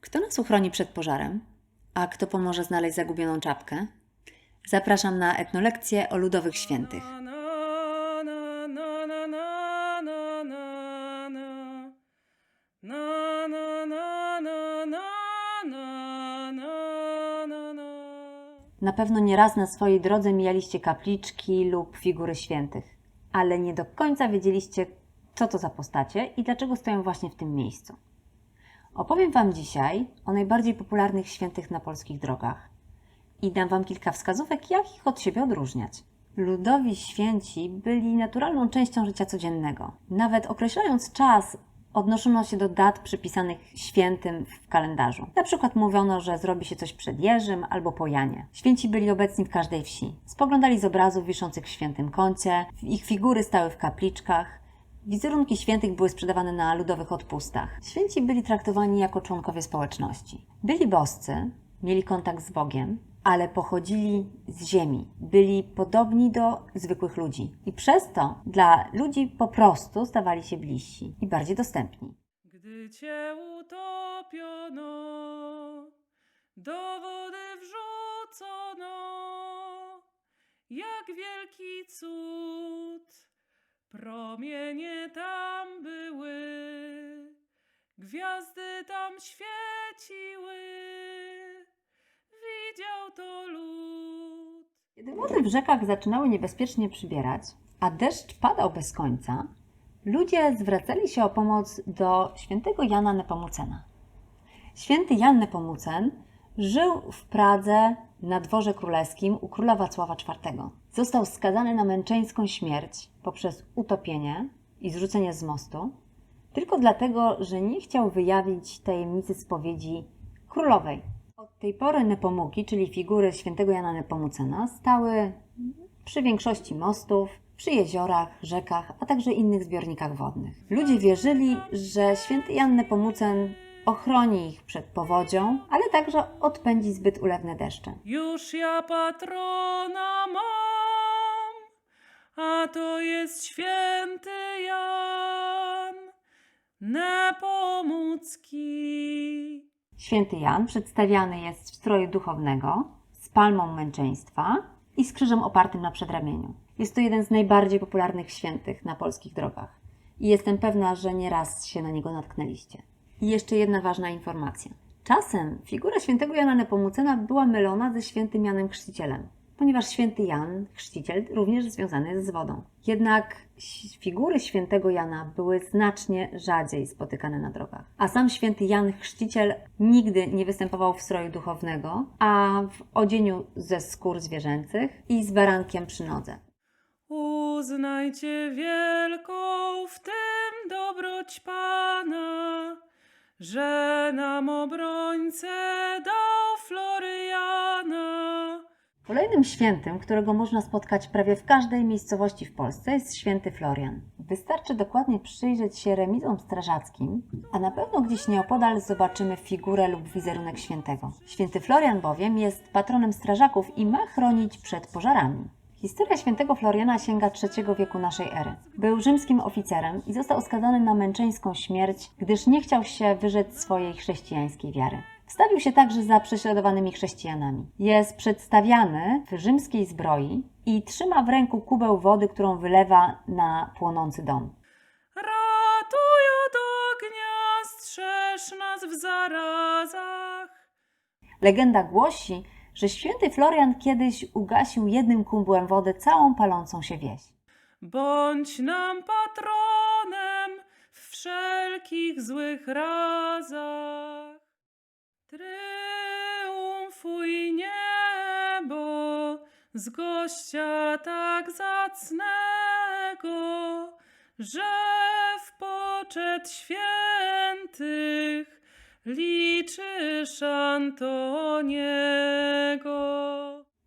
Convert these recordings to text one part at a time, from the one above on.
Kto nas uchroni przed pożarem? A kto pomoże znaleźć zagubioną czapkę? Zapraszam na etnolekcję o ludowych świętych. Na pewno nieraz na swojej drodze mijaliście kapliczki lub figury świętych, ale nie do końca wiedzieliście, co to za postacie i dlaczego stoją właśnie w tym miejscu. Opowiem Wam dzisiaj o najbardziej popularnych świętych na polskich drogach i dam Wam kilka wskazówek, jak ich od siebie odróżniać. Ludowi święci byli naturalną częścią życia codziennego. Nawet określając czas, odnoszono się do dat przypisanych świętym w kalendarzu. Na przykład mówiono, że zrobi się coś przed Jerzym albo po Janie. Święci byli obecni w każdej wsi. Spoglądali z obrazów wiszących w świętym kącie, ich figury stały w kapliczkach, Wizerunki świętych były sprzedawane na ludowych odpustach. Święci byli traktowani jako członkowie społeczności. Byli boscy, mieli kontakt z Bogiem, ale pochodzili z ziemi. Byli podobni do zwykłych ludzi. I przez to dla ludzi po prostu stawali się bliżsi i bardziej dostępni. Gdy cię utopiono, do wody wrzucono, jak wielki cud, promienie tam były, gwiazdy tam świeciły, widział to lud. Kiedy wody w rzekach zaczynały niebezpiecznie przybierać, a deszcz padał bez końca, ludzie zwracali się o pomoc do świętego Jana Nepomucena. Święty Jan Nepomucen żył w Pradze na dworze królewskim u króla Wacława IV. Został skazany na męczeńską śmierć poprzez utopienie i zrzucenie z mostu, tylko dlatego, że nie chciał wyjawić tajemnicy spowiedzi królowej. Od tej pory Nepomuki, czyli figury świętego Jana Nepomucena, stały przy większości mostów, przy jeziorach, rzekach, a także innych zbiornikach wodnych. Ludzie wierzyli, że święty Jan Nepomucen ochroni ich przed powodzią, ale także odpędzi zbyt ulewne deszcze. Już ja patrona mam, a to jest święty Jan Nepomucki. Święty Jan przedstawiany jest w stroju duchownego, z palmą męczeństwa i z krzyżem opartym na przedramieniu. Jest to jeden z najbardziej popularnych świętych na polskich drogach i jestem pewna, że nieraz się na niego natknęliście. I jeszcze jedna ważna informacja. Czasem figura świętego Jana Nepomucena była mylona ze świętym Janem Chrzcicielem, ponieważ święty Jan, chrzciciel, również związany jest z wodą. Jednak figury świętego Jana były znacznie rzadziej spotykane na drogach. A sam święty Jan Chrzciciel nigdy nie występował w stroju duchownego, a w odzieniu ze skór zwierzęcych i z barankiem przy nodze. Uznajcie wielką w tym dobroć Pana, że nam obrońcę dał Floryjana. Kolejnym świętym, którego można spotkać prawie w każdej miejscowości w Polsce, jest święty Florian. Wystarczy dokładnie przyjrzeć się remizom strażackim, a na pewno gdzieś nieopodal zobaczymy figurę lub wizerunek świętego. Święty Florian bowiem jest patronem strażaków i ma chronić przed pożarami. Historia świętego Floriana sięga III wieku naszej ery. Był rzymskim oficerem i został skazany na męczeńską śmierć, gdyż nie chciał się wyrzec swojej chrześcijańskiej wiary. Wstawił się także za prześladowanymi chrześcijanami. Jest przedstawiany w rzymskiej zbroi i trzyma w ręku kubeł wody, którą wylewa na płonący dom. Ratuj od ognia, strzeż nas w zarazach. Legenda głosi, że święty Florian kiedyś ugasił jednym kubłem wody całą palącą się wieś. Bądź nam patronem w wszelkich złych razach. Triumfuj niebo z gościa tak zacnego, że w poczet świętych liczysz Antoniego.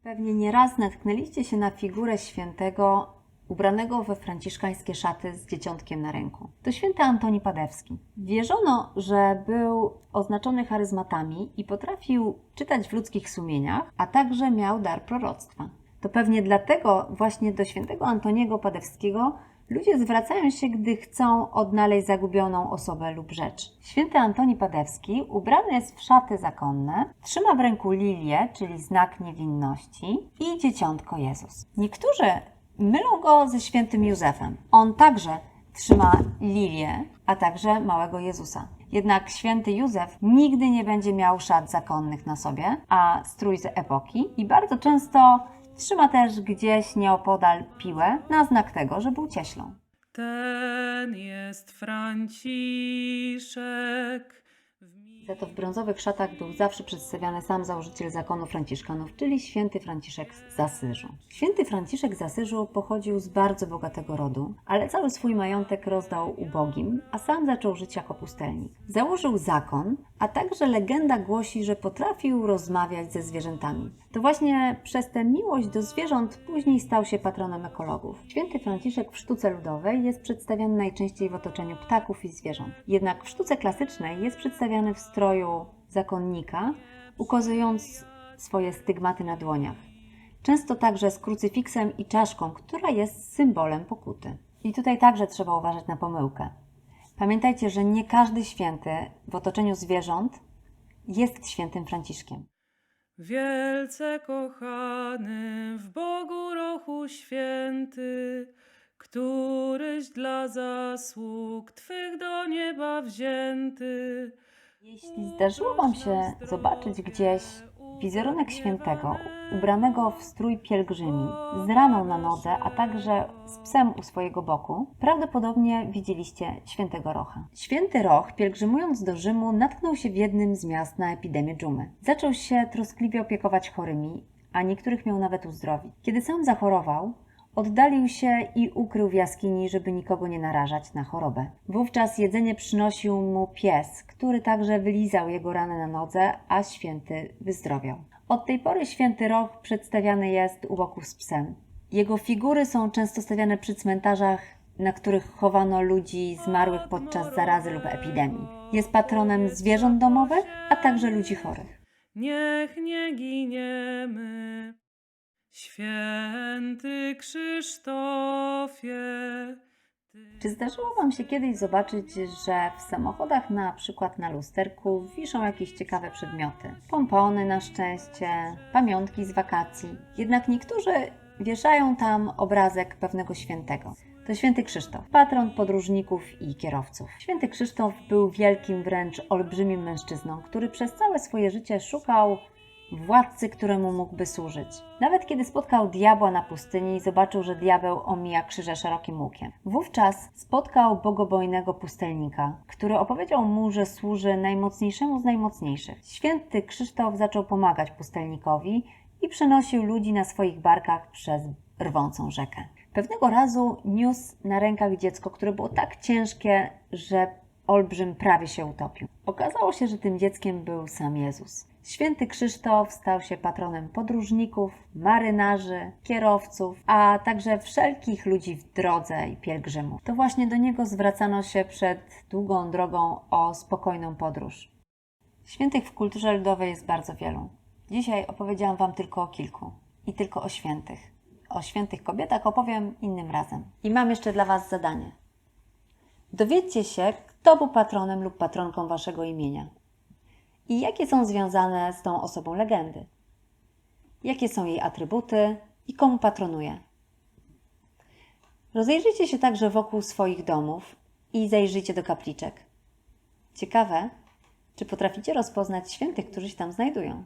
Pewnie nieraz natknęliście się na figurę świętego ubranego we franciszkańskie szaty z dzieciątkiem na ręku. To święty Antoni Padewski. Wierzono, że był oznaczony charyzmatami i potrafił czytać w ludzkich sumieniach, a także miał dar proroctwa. To pewnie dlatego właśnie do świętego Antoniego Padewskiego Ludzie zwracają się, gdy chcą odnaleźć zagubioną osobę lub rzecz. Święty Antoni Padewski ubrany jest w szaty zakonne, trzyma w ręku lilię, czyli znak niewinności i dzieciątko Jezus. Niektórzy mylą go ze świętym Józefem. On także trzyma lilię, a także małego Jezusa. Jednak święty Józef nigdy nie będzie miał szat zakonnych na sobie, a strój z epoki i bardzo często trzyma też gdzieś nieopodal piłę na znak tego, że był cieślą. Ten jest Franciszek. Za to w brązowych szatach był zawsze przedstawiany sam założyciel zakonu Franciszkanów, czyli święty Franciszek z Asyżu. Święty Franciszek z Asyżu pochodził z bardzo bogatego rodu, ale cały swój majątek rozdał ubogim, a sam zaczął żyć jako pustelnik. Założył zakon, a także legenda głosi, że potrafił rozmawiać ze zwierzętami. To właśnie przez tę miłość do zwierząt później stał się patronem ekologów. Święty Franciszek w sztuce ludowej jest przedstawiany najczęściej w otoczeniu ptaków i zwierząt. Jednak w sztuce klasycznej jest przedstawiany w stroju zakonnika, ukazując swoje stygmaty na dłoniach. Często także z krucyfiksem i czaszką, która jest symbolem pokuty. I tutaj także trzeba uważać na pomyłkę. Pamiętajcie, że nie każdy święty w otoczeniu zwierząt jest świętym Franciszkiem. Wielce kochany w Bogu Rochu Święty, któryś dla zasług Twych do nieba wzięty. Jeśli zdarzyło Wam się zobaczyć gdzieś wizerunek świętego, ubranego w strój pielgrzymi, z raną na nodze, a także z psem u swojego boku, prawdopodobnie widzieliście świętego Rocha. Święty Roch, pielgrzymując do Rzymu, natknął się w jednym z miast na epidemię dżumy. Zaczął się troskliwie opiekować chorymi, a niektórych miał nawet uzdrowić. Kiedy sam zachorował, Oddalił się i ukrył w jaskini, żeby nikogo nie narażać na chorobę. Wówczas jedzenie przynosił mu pies, który także wylizał jego ranę na nodze, a święty wyzdrowiał. Od tej pory święty Roch przedstawiany jest u boku z psem. Jego figury są często stawiane przy cmentarzach, na których chowano ludzi zmarłych podczas zarazy lub epidemii. Jest patronem zwierząt domowych, a także ludzi chorych. Niech nie giniemy. Święty Krzysztofie. Czy zdarzyło Wam się kiedyś zobaczyć, że w samochodach, na przykład na lusterku, wiszą jakieś ciekawe przedmioty? Pompony na szczęście, pamiątki z wakacji. Jednak niektórzy wieszają tam obrazek pewnego świętego. To święty Krzysztof, patron podróżników i kierowców. Święty Krzysztof był wielkim, wręcz olbrzymim mężczyzną, który przez całe swoje życie szukał władcy, któremu mógłby służyć. Nawet kiedy spotkał diabła na pustyni zobaczył, że diabeł omija krzyże szerokim łukiem. Wówczas spotkał bogobojnego pustelnika, który opowiedział mu, że służy najmocniejszemu z najmocniejszych. Święty Krzysztof zaczął pomagać pustelnikowi i przenosił ludzi na swoich barkach przez rwącą rzekę. Pewnego razu niósł na rękach dziecko, które było tak ciężkie, że olbrzym prawie się utopił. Okazało się, że tym dzieckiem był sam Jezus. Święty Krzysztof stał się patronem podróżników, marynarzy, kierowców, a także wszelkich ludzi w drodze i pielgrzymów. To właśnie do niego zwracano się przed długą drogą o spokojną podróż. Świętych w kulturze ludowej jest bardzo wielu. Dzisiaj opowiedziałam Wam tylko o kilku i tylko o świętych. O świętych kobietach opowiem innym razem. I mam jeszcze dla Was zadanie. Dowiedzcie się, kto był patronem lub patronką Waszego imienia i jakie są związane z tą osobą legendy. Jakie są jej atrybuty i komu patronuje. Rozejrzyjcie się także wokół swoich domów i zajrzyjcie do kapliczek. Ciekawe, czy potraficie rozpoznać świętych, którzy się tam znajdują.